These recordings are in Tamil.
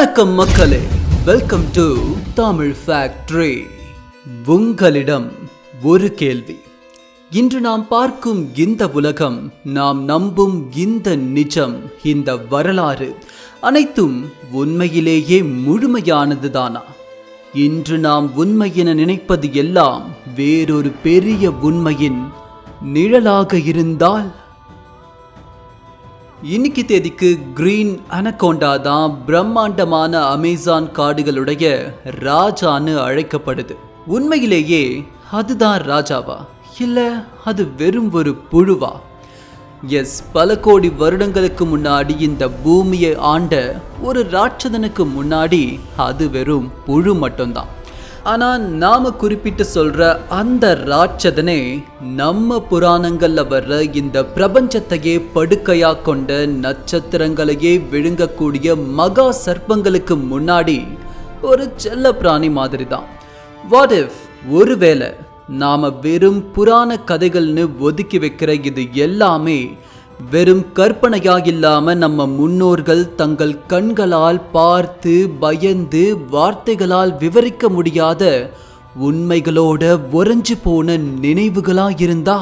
வணக்கம் மக்களே. வெல்கம் டு தமிழ் ஃபேக்ட்ரி உங்களிடம் ஒரு கேள்வி. இன்று நாம் பார்க்கும் இந்த உலகம் நாம் நம்பும் இந்த நிஜம் இந்த வரலாறு அனைத்தும் உண்மையிலேயே முழுமையானதுதானா? இன்று நாம் உண்மை என நினைப்பது எல்லாம் வேறொரு பெரிய உண்மையின் நிழலாக இருந்தால் இன்னைக்கு தேதிக்கு கிரீன் அனகோண்டா தான் பிரம்மாண்டமான அமேசான் காடுகளுடைய ராஜான்னு அழைக்கப்படுது. உண்மையிலேயே அதுதான் ராஜாவா? இல்லை அது வெறும் ஒரு புழுவா? எஸ் பல கோடி வருடங்களுக்கு முன்னாடி இந்த பூமியை ஆண்ட ஒரு ராட்சதனுக்கு முன்னாடி அது வெறும் புழு மட்டும்தான். ஆனால் நாம் குறிப்பிட்டு சொல்கிற அந்த ராட்சதனே நம்ம புராணங்களில் வர்ற இந்த பிரபஞ்சத்தையே படுக்கையாக கொண்ட நட்சத்திரங்களையே விழுங்கக்கூடிய மகா சர்ப்பங்களுக்கு முன்னாடி ஒரு செல்ல பிராணி மாதிரி தான் வாட் இஃப் ஒருவேளை நாம் வெறும் புராண கதைகள்னு ஒதுக்கி வைக்கிற இது எல்லாமே வெறும் கற்பனையா இல்லாம நம்ம முன்னோர்கள் தங்கள் கண்களால் பார்த்து பயந்து வார்த்தைகளால் விவரிக்க முடியாத உண்மைகளோட உறைஞ்சு போன நினைவுகளா இருந்தா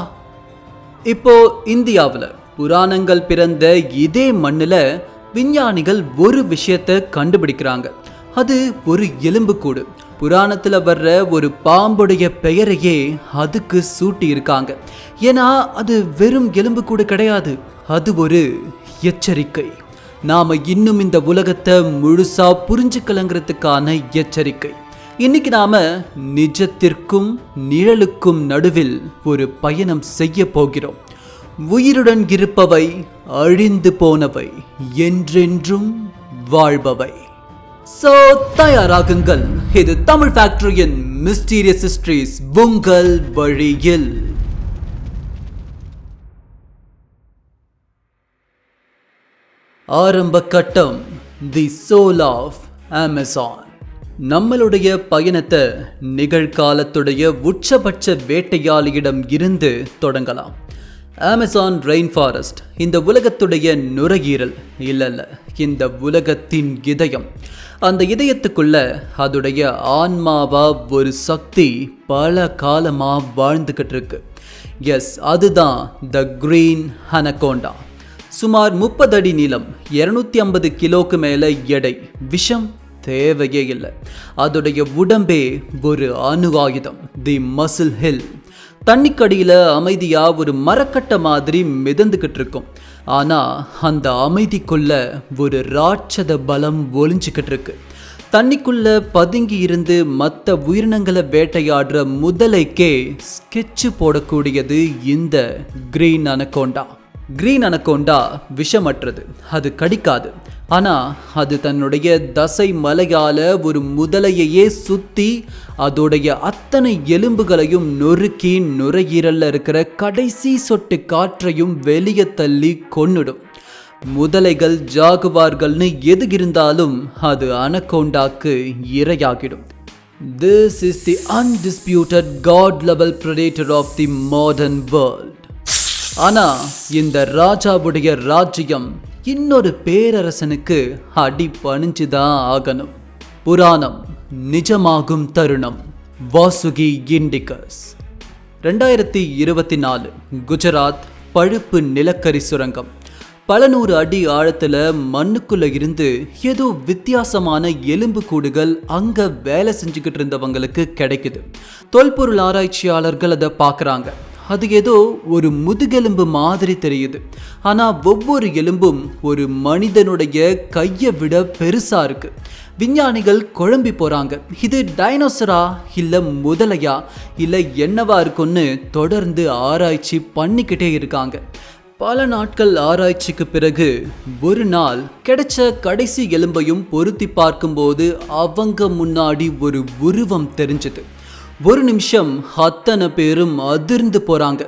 இப்போ இந்தியாவில் புராணங்கள் பிறந்த இதே மண்ணுல விஞ்ஞானிகள் ஒரு விஷயத்தை கண்டுபிடிக்கிறாங்க. அது ஒரு எலும்புக்கூடு புராணத்தில் வர்ற ஒரு பாம்புடைய பெயரையே அதுக்கு சூட்டி இருக்காங்க ஏன்னா அது வெறும் எலும்புக்கூடு கிடையாது. அது ஒரு எச்சரிக்கை. நாம் இன்னும் இந்த உலகத்தை முழுசாக புரிஞ்சுக்கலங்கிறதுக்கான எச்சரிக்கை. இன்னைக்கு நாம் நிஜத்திற்கும் நிழலுக்கும் நடுவில் ஒரு பயணம் செய்ய போகிறோம். உயிருடன் இருப்பவை அழிந்து போனவை என்றென்றும் வாழ்பவை. சோ தயாராகுங்கள். இது தமிழ் ஃபேக்டரியின் மிஸ்டீரியஸ் ஹிஸ்டரிஸ் உங்கள் வழியில். ஆரம்ப கட்டம் தி சோல் ஆஃப் அமேசான் நம்மளுடைய பயணத்தை நிகழ்காலத்துடைய உச்சபட்ச வேட்டையாளியிடம் இருந்து தொடங்கலாம். அமேசான் ரெயின் ஃபாரஸ்ட் இந்த உலகத்துடைய நுரையீரல். இல்லை இல்லை இந்த உலகத்தின் இதயம். அந்த இதயத்துக்குள்ள அதுடைய ஆன்மாவா ஒரு சக்தி பல காலமா வாழ்ந்துகிட்டு இருக்கு எஸ் அதுதான் த கிரீன் ஹனகோண்டா சுமார் முப்பது அடி நீளம் இருநூத்தி ஐம்பது கிலோக்கு மேலே எடை. விஷம் தேவையே இல்லை. அதோடைய உடம்பே ஒரு அணு ஆயுதம். தி மசில் ஹில் தண்ணிக்கடியில் அமைதியாக ஒரு மரக்கட்டை மாதிரி மிதந்துக்கிட்டு இருக்கும். ஆனால் அந்த அமைதிக்குள்ள ஒரு ராட்சத பலம் ஒளிஞ்சுக்கிட்டு இருக்கு. தண்ணிக்குள்ள பதுங்கி இருந்து மற்ற உயிரினங்களை வேட்டையாடுற முதலைக்கே ஸ்கெட்சு போடக்கூடியது இந்த கிரீன் அனகோண்டா. கிரீன் அனகோண்டா விஷமற்றது. அது கடிக்காது. ஆனால் அது தன்னுடைய தசை மலையால் ஒரு முதலையையே சுற்றி அதோடைய அத்தனை எலும்புகளையும் நொறுக்கி நுரையீரலில் இருக்கிற கடைசி சொட்டு காற்றையும் வெளியே தள்ளி கொன்னுடும். முதலைகள் ஜாகுவார்கள்னு எது இருந்தாலும் அது அனகோண்டாக்கு இரையாகிடும். This is the undisputed god level predator of the modern world ஆனால் இந்த ராஜாவுடைய ராஜ்யம் இன்னொரு பேரரசனுக்கு அடி பணிஞ்சுதான் ஆகணும். புராணம் நிஜமாகும் தருணம். வாசுகி இண்டிகஸ். ரெண்டாயிரத்தி இருபத்தி நாலு குஜராத் பழுப்பு நிலக்கரி சுரங்கம். பல நூறு அடி ஆழத்தில் மண்ணுக்குள்ள இருந்து ஏதோ வித்தியாசமான எலும்பு கூடுகள் அங்கே வேலை செஞ்சுக்கிட்டு இருந்தவங்களுக்கு கிடைக்குது. தொல்பொருள் ஆராய்ச்சியாளர்கள் அதை பார்க்குறாங்க. அது ஏதோ ஒரு முதுகெலும்பு மாதிரி தெரியுது. ஆனால் ஒவ்வொரு எலும்பும் ஒரு மனிதனுடைய கையை விட பெருசாக இருக்கு. விஞ்ஞானிகள் குழம்பி போகிறாங்க இது டைனோசரா இல்லை முதலையா? இல்லை என்னவா இருக்கும்னு தொடர்ந்து ஆராய்ச்சி பண்ணிக்கிட்டே இருக்காங்க. பல நாட்கள் ஆராய்ச்சிக்கு பிறகு ஒரு நாள் கிடைச்ச கடைசி எலும்பையும் பொருத்தி பார்க்கும்போது அவங்க முன்னாடி ஒரு உருவம் தெரிஞ்சது. ஒரு நிமிஷம் அத்தனை பேரும் அதிர்ந்து போறாங்க.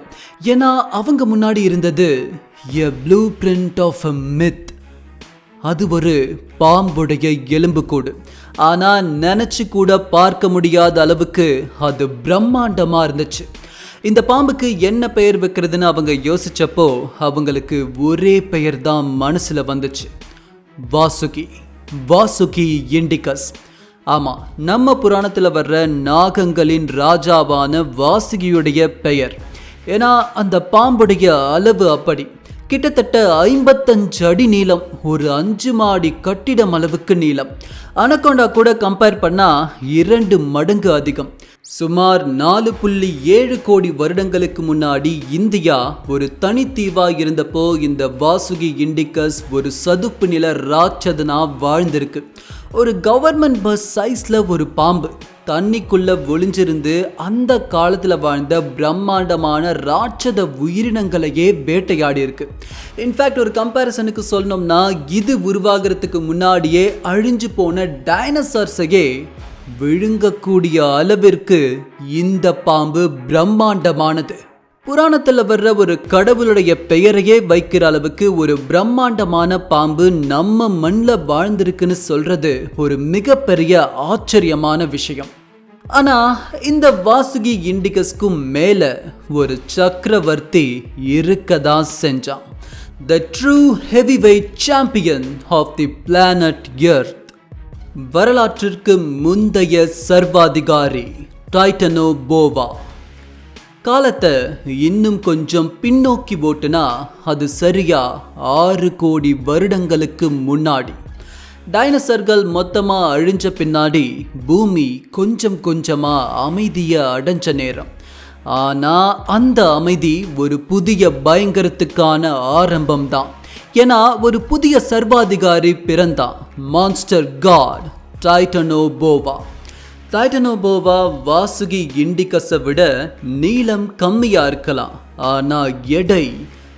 ஏன்னா அவங்க முன்னாடி இருந்தது a blueprint of a myth அது ஒரு பாம்புடைய எலும்புக்கூடு ஆனால் நினச்சி கூட பார்க்க முடியாத அளவுக்கு அது பிரம்மாண்டமாக இருந்துச்சு. இந்த பாம்புக்கு என்ன பெயர் வைக்கிறதுன்னு அவங்க யோசிச்சப்போ அவங்களுக்கு ஒரே பெயர் தான் மனசில் வந்துச்சு. வாசுகி. வாசுகி இண்டிகஸ். ஆமாம் நம்ம புராணத்தில் வர்ற நாகங்களின் ராஜாவான வாசுகியுடைய பெயர். ஏன்னா அந்த பாம்புடைய அளவு அப்படி. கிட்டத்தட்ட ஐம்பத்தஞ்சு அடி நீளம் ஒரு அஞ்சு மாடி கட்டிடம் அளவுக்கு நீளம். அனகொண்டா கூட கம்பேர் பண்ணால் இரண்டு மடங்கு அதிகம். சுமார் நாலு புள்ளி ஏழு கோடி வருடங்களுக்கு முன்னாடி இந்தியா ஒரு தனித்தீவாக இருந்தப்போ இந்த வாசுகி இண்டிகஸ் ஒரு சதுப்பு நில ராட்சதனா வாழ்ந்திருக்கு. ஒரு கவர்மெண்ட் பஸ் சைஸில் ஒரு பாம்பு. தண்ணிக்குள்ளே ஒளிஞ்சிருந்து அந்த காலத்தில் வாழ்ந்த பிரம்மாண்டமான ராட்சத உயிரினங்களையே வேட்டையாடி இருக்கு இன்ஃபேக்ட் ஒரு கம்பேரிசனுக்கு சொல்லணும்னா இது உருவாகிறதுக்கு முன்னாடியே அழிஞ்சு போன டைனசார்ஸையே விழுங்கக்கூடிய அளவிற்கு இந்த பாம்பு பிரம்மாண்டமானது. புராணத்தில் வர்ற ஒரு கடவுளுடைய பெயரையே வைக்கிற அளவுக்கு ஒரு பிரம்மாண்டமான பாம்பு நம்ம மண்ணில் வாழ்ந்திருக்குன்னு சொல்றது ஒரு மிகப்பெரிய ஆச்சரியமான விஷயம். ஆனா இந்த வாசுகி இண்டிகஸ்க்கும் மேல ஒரு சக்கரவர்த்தி இருக்கதான் செஞ்சான். The true heavyweight champion of the planet earth வரலாற்றிற்கு முந்தைய சர்வாதிகாரி டைட்டனோ போவா. காலத்தை இன்னும் கொஞ்சம் பின்னோக்கி ஓட்டுனா அது சரியா ஆறு கோடி வருடங்களுக்கு முன்னாடி. டைனசர்கள் மொத்தமாக அழிஞ்ச பின்னாடி பூமி கொஞ்சம் கொஞ்சமாக அமைதியை அடைஞ்ச நேரம். ஆனால் அந்த அமைதி ஒரு புதிய பயங்கரத்துக்கான ஆரம்பம் தான் ஏன்னா ஒரு புதிய சர்வாதிகாரி பிறந்தான். Monster god Titanoboa. Titanoboa Vasuki இண்டிகஸை விட நீளம் கம்மியாக இருக்கலாம். ஆனால் எடை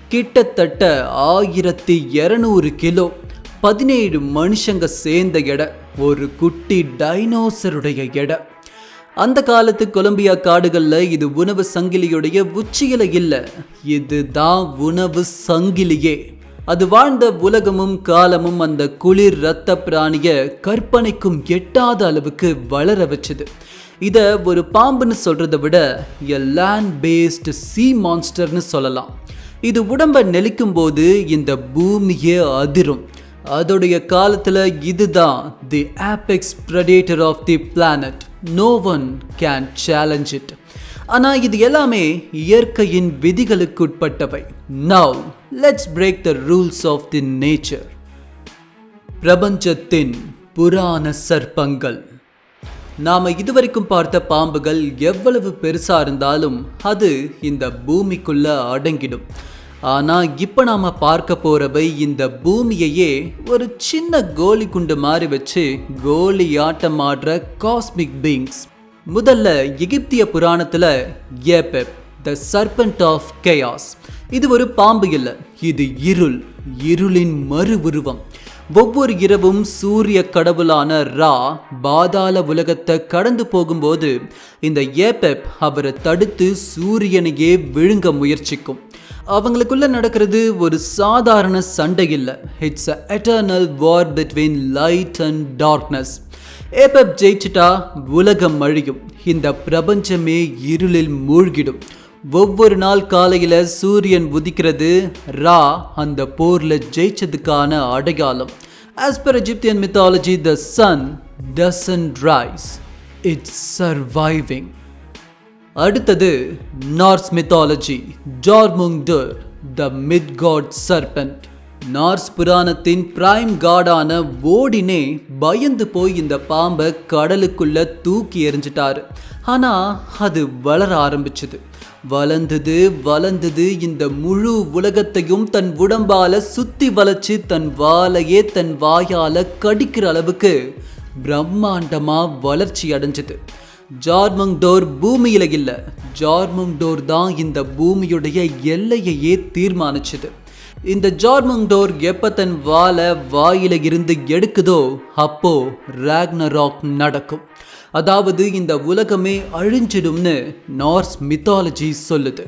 கிட்டத்தட்ட ஆயிரத்தி இரநூறு கிலோ. பதினேழு மனுஷங்க சேர்ந்த எடை. ஒரு குட்டி டைனோசருடைய எடை. அந்த காலத்து கொலம்பியா காடுகளில் இது உணவு சங்கிலியுடைய உச்சியில் இல்லை. இதுதான் உணவு சங்கிலியே. அது வாழ்ந்த உலகமும் காலமும் அந்த குளிர் இரத்த பிராணிய கற்பனைக்கும் எட்டாத அளவுக்கு வளர வச்சுது. இதை ஒரு பாம்புன்னு சொல்கிறத விட எ லேண்ட் பேஸ்டு சி மான்ஸ்டர்னு சொல்லலாம். இது உடம்பை நெளிக்கும் போது இந்த பூமியே அதிரும். அதோடைய காலத்தில் இதுதான் the apex predator of the planet no one can challenge it ஆனால் இது எல்லாமே இயற்கையின் விதிகளுக்கு உட்பட்டவை. Now let's break the rules of the nature பிரபஞ்சத்தின் புராண சர்ப்பங்கள். நாம் இதுவரைக்கும் பார்த்த பாம்புகள் எவ்வளவு பெருசாக இருந்தாலும் அது இந்த பூமிக்குள்ள அடங்கிடும். ஆனால் இப்போ நாம் பார்க்க போகிறவை இந்த பூமியையே ஒரு சின்ன கோலி குண்டு மாதிரி வச்சு கோலி ஆட்டம் ஆடுற காஸ்மிக் பீங்ஸ் முதல்ல எகிப்திய புராணத்தில் ஏபெப் த சர்பன்ட் ஆஃப் கெயாஸ் இது ஒரு பாம்பு இல்லை. இது இருள். இருளின் மறு உருவம். ஒவ்வொரு இரவும் சூரிய கடவுளான ரா பாதாள உலகத்தை கடந்து போகும்போது இந்த ஏபெப் அவரை தடுத்து சூரியனையே விழுங்க முயற்சிக்கும். அவங்களுக்குள்ள நடக்கிறது ஒரு சாதாரண சண்டை இல்லை. It's a eternal war between light and darkness Apep ஜெயிச்சிட்டா உலகம் அழியும். இந்த பிரபஞ்சமே இருளில் மூழ்கிடும். ஒவ்வொரு நாள் காலையில் சூரியன் உதிக்கிறது ரா அந்த போரில் ஜெயிச்சதுக்கான அடையாளம். As per Egyptian mythology the sun doesn't rise it's surviving அடுத்தது Norse mythology Jormungandr the Midgard serpent Norse புராணத்தின் prime காடான ஓடினே பயந்து போய் இந்த பாம்பை கடலுக்குள்ள தூக்கி எறிஞ்சிட்டாரு. ஆனால் அது வளர ஆரம்பிச்சது. வளர்ந்தது வளர்ந்தது இந்த முழு உலகத்தையும் தன் உடம்பால சுத்தி வளைச்சு தன் வாலையே தன் வாயால கடிக்கிற அளவுக்கு பிரம்மாண்டமா வளர்ச்சி அடைஞ்சது. ஜார்மங் டோர் பூமியில இல்லை ஜார்மங் டோர் தான் இந்த பூமியுடைய எல்லையையே தீர்மானிச்சது. இந்த ஜார்மங்டோர் டோர் தன் வாழை வாயில இருந்து எடுக்குதோ அப்போ ராக்னராக் நடக்கும். அதாவது இந்த உலகமே அழிஞ்சிடும்னு நார்ஸ் மித்தாலஜி சொல்லுது.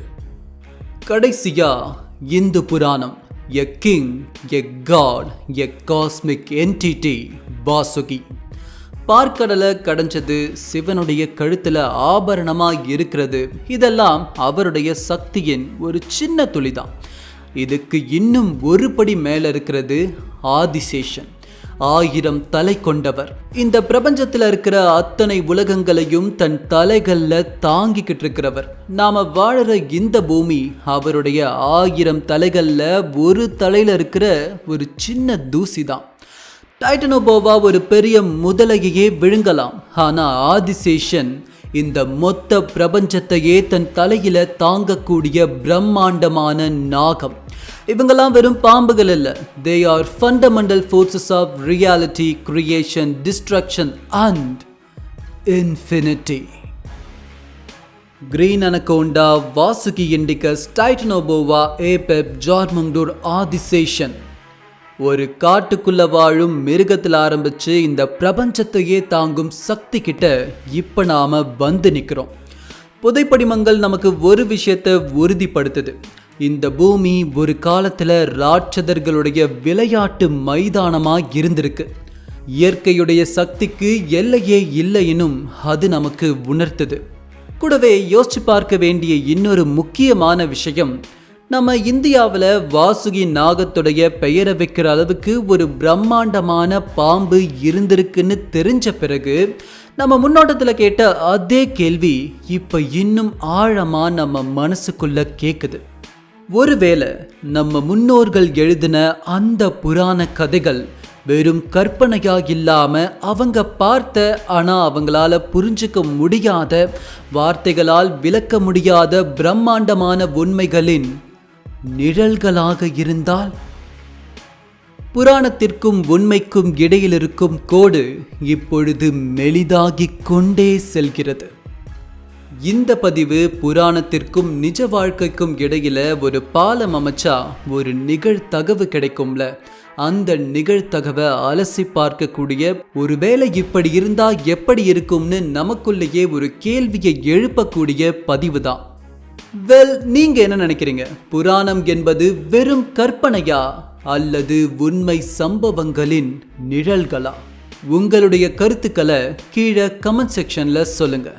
கடைசியா இந்து புராணம் a king a god a cosmic entity Vasuki. பார்க்கடலை கடைஞ்சது சிவனுடைய கழுத்தில் ஆபரணமாக இருக்கிறது. இதெல்லாம் அவருடைய சக்தியின் ஒரு சின்ன துளிதான். இதுக்கு இன்னும் ஒரு படி மேலே இருக்கிறது ஆதிசேஷன். ஆயிரம் தலை கொண்டவர். இந்த பிரபஞ்சத்தில் இருக்கிற அத்தனை உலகங்களையும் தன் தலைகளில் தாங்கிக்கிட்டு இருக்கிறவர். நாம் வாழற இந்த பூமி அவருடைய ஆயிரம் தலைகளில் ஒரு தலையில் இருக்கிற ஒரு சின்ன தூசி தான். டைட்டனோபோவா ஒரு பெரிய முதலையே விழுங்கலாம். ஆனால் ஆதிசேஷன் இந்த மொத்த பிரபஞ்சத்தையே தன் தலையில தாங்கக்கூடிய பிரம்மாண்டமான நாகம். இவங்கெல்லாம் வெறும் பாம்புகள் இல்லை they are fundamental forces of reality creation destruction and infinity green anaconda Vasuki Indicus Titanoboa Apep Jormungandr Adisheshan ஒரு காட்டுக்குள்ள வாழும் மிருகத்தில் ஆரம்பிச்சு இந்த பிரபஞ்சத்தையே தாங்கும் சக்தி கிட்ட இப்ப நாம வந்து நிற்கிறோம் புதைப்படிமங்கள் நமக்கு ஒரு விஷயத்தை உறுதிப்படுத்துது. இந்த பூமி ஒரு காலத்துல ராட்சதர்களுடைய விளையாட்டு மைதானமா இருந்திருக்கு. இயற்கையுடைய சக்திக்கு எல்லையே இல்லைனும் அது நமக்கு உணர்த்துது. கூடவே யோசிச்சு பார்க்க வேண்டிய இன்னொரு முக்கியமான விஷயம் நம்ம இந்தியாவில் வாசுகி நாகத்துடைய பெயரை வைக்கிற அளவுக்கு ஒரு பிரம்மாண்டமான பாம்பு இருந்திருக்குன்னு தெரிஞ்ச பிறகு நம்ம முன்னோட்டத்தில் கேட்ட அதே கேள்வி இப்போ இன்னும் ஆழமாக நம்ம மனசுக்குள்ளே கேட்குது ஒருவேளை நம்ம முன்னோர்கள் எழுதின அந்த புராண கதைகள் வெறும் கற்பனையாக இல்லாமல் அவங்க பார்த்த ஆனால் அவங்களால புரிஞ்சுக்க முடியாத வார்த்தைகளால் விளக்க முடியாத பிரம்மாண்டமான உண்மைகளின் நிழல்களாக இருந்தால் புராணத்திற்கும் உண்மைக்கும் இடையில் இருக்கும் கோடு இப்பொழுது மெலிதாகிக் கொண்டே செல்கிறது. இந்த பதிவு புராணத்திற்கும் நிஜ வாழ்க்கைக்கும் இடையில ஒரு பாலம் அமைச்சா ஒரு நிகழ்தகவு கிடைக்கும்ல. அந்த நிகழ்தகவை அலசி பார்க்கக்கூடிய ஒருவேளை இப்படி இருந்தா எப்படி இருக்கும்னு நமக்குள்ளேயே ஒரு கேள்வியை எழுப்பக்கூடிய பதிவு தான் வெல் நீங்க என்ன நினைக்கிறீங்க? புராணம் என்பது வெறும் கற்பனையா? அல்லது உண்மை சம்பவங்களின் நிழல்களா? உங்களுடைய கருத்துக்களை கீழே கமெண்ட் செக்ஷன்ல சொல்லுங்க.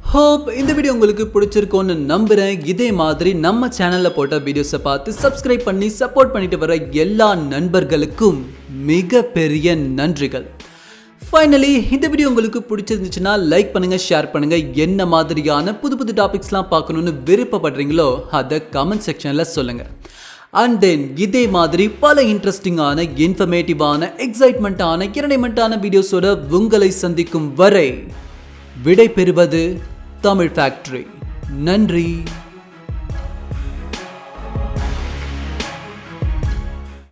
ஹோப் இந்த வீடியோ உங்களுக்கு பிடிச்சிருக்கோன்னு நம்புகிறேன் இதே மாதிரி நம்ம சேனலில் போட்ட வீடியோஸை பார்த்து சப்ஸ்கிரைப் பண்ணி சப்போர்ட் பண்ணிட்டு வர எல்லா நண்பர்களுக்கும் மிகப்பெரிய நன்றிகள். ஃபைனலி இந்த வீடியோ உங்களுக்கு பிடிச்சிருந்துச்சுன்னா லைக் பண்ணுங்க ஷேர் பண்ணுங்க. என்ன மாதிரியான புது புது டாபிக்ஸ்லாம் பார்க்கணும்னு விருப்பப்படுறீங்களோ அதை கமெண்ட் செக்ஷனில் சொல்லுங்கள் அண்ட் தென் இதே மாதிரி பல இன்ட்ரெஸ்டிங்கான இன்ஃபர்மேட்டிவான எக்ஸைட்மெண்ட்டான இரணைமெண்ட்டான வீடியோஸோட உங்களை சந்திக்கும் வரை விடை பெறுவது தமிழ் ஃபேக்ட்ரி நன்றி.